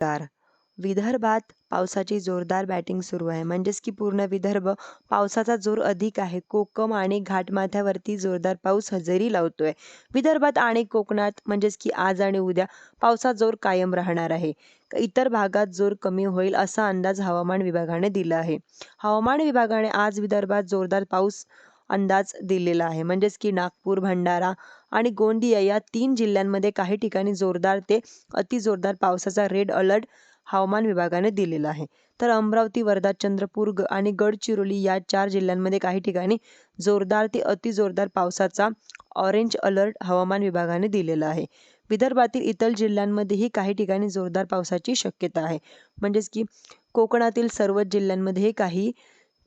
नमस्कार विदर्भात पावसाची जोरदार बॅटिंग सुरू आहे. म्हणजेच की पूर्ण विदर्भ पावसाचा जोर अधिक आहे. कोकम आणि घाटमाथ्यावरती जोरदार पाऊस हजेरी लावतोय. विदर्भात आणि कोकणात म्हणजेच की आज आणि उद्या पावसाचा जोर कायम राहणार आहे. इतर भागात जोर कमी होईल असा अंदाज हवामान विभागाने दिला आहे. हवामान विभागाने आज विदर्भात जोरदार पाऊस अंदाज दिलेला आहे. म्हणजेच की नागपूर भंडारा आणि गोंदिया या तीन जिल्ह्यांमध्ये काही ठिकाणी जोरदार ते अतिजोरदार पावसाचा रेड अलर्ट हवामान विभागाने दिलेला आहे. तर अमरावती वर्धा चंद्रपूर ग आणि गडचिरोली या चार जिल्ह्यांमध्ये काही ठिकाणी जोरदार ते अतिजोरदार पावसाचा ऑरेंज अलर्ट हवामान विभागाने दिलेला आहे. विदर्भातील इतर जिल्ह्यांमध्येही काही ठिकाणी जोरदार पावसाची शक्यता आहे. म्हणजेच की कोकणातील सर्वच जिल्ह्यांमध्येही काही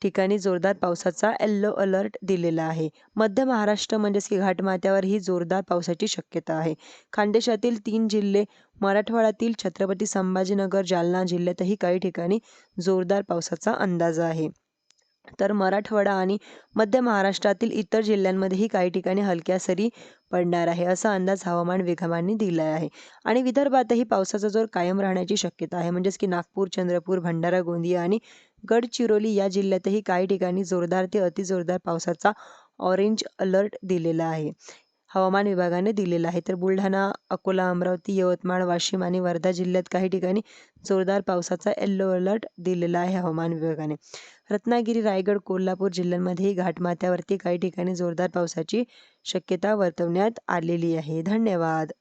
ठिकाणी जोरदार पावसाचा येल्लो अलर्ट दिलेला आहे. मध्य महाराष्ट्र म्हणजेच की घाटमाथ्यावर ही जोरदार पावसाची शक्यता आहे. खानदेशातील तीन जिल्हे मराठवाड्यातील छत्रपती संभाजीनगर जालना जिल्ह्यातही काही ठिकाणी जोरदार पावसाचा अंदाज आहे. तर मराठवाडा आणि मध्य महाराष्ट्रातील इतर जिल्ह्यांमध्येही काही ठिकाणी हलक्या सरी पडणार आहे असा अंदाज हवामान विभागाने दिला आहे. आणि विदर्भातही पावसाचा जोर कायम राहण्याची शक्यता आहे. म्हणजेच की नागपूर चंद्रपूर भंडारा गोंदिया आणि गडचिरोली या जिल्ह्यातही काही ठिकाणी जोरदार ते अतिजोरदार पावसाचा ऑरेंज अलर्ट दिलेला आहे. हवामान विभागाने दिलेला आहे. तर बुलढाणा अकोला अमरावती यवतमाळ वाशिम आणि वर्धा जिल्ह्यात काही ठिकाणी जोरदार पावसाचा येल्लो अलर्ट दिलेला आहे हवामान विभागाने. रत्नागिरी रायगड कोल्हापूर जिल्ह्यांमध्येही घाटमाथ्यावरती काही ठिकाणी जोरदार पावसाची शक्यता वर्तवण्यात आलेली आहे. धन्यवाद.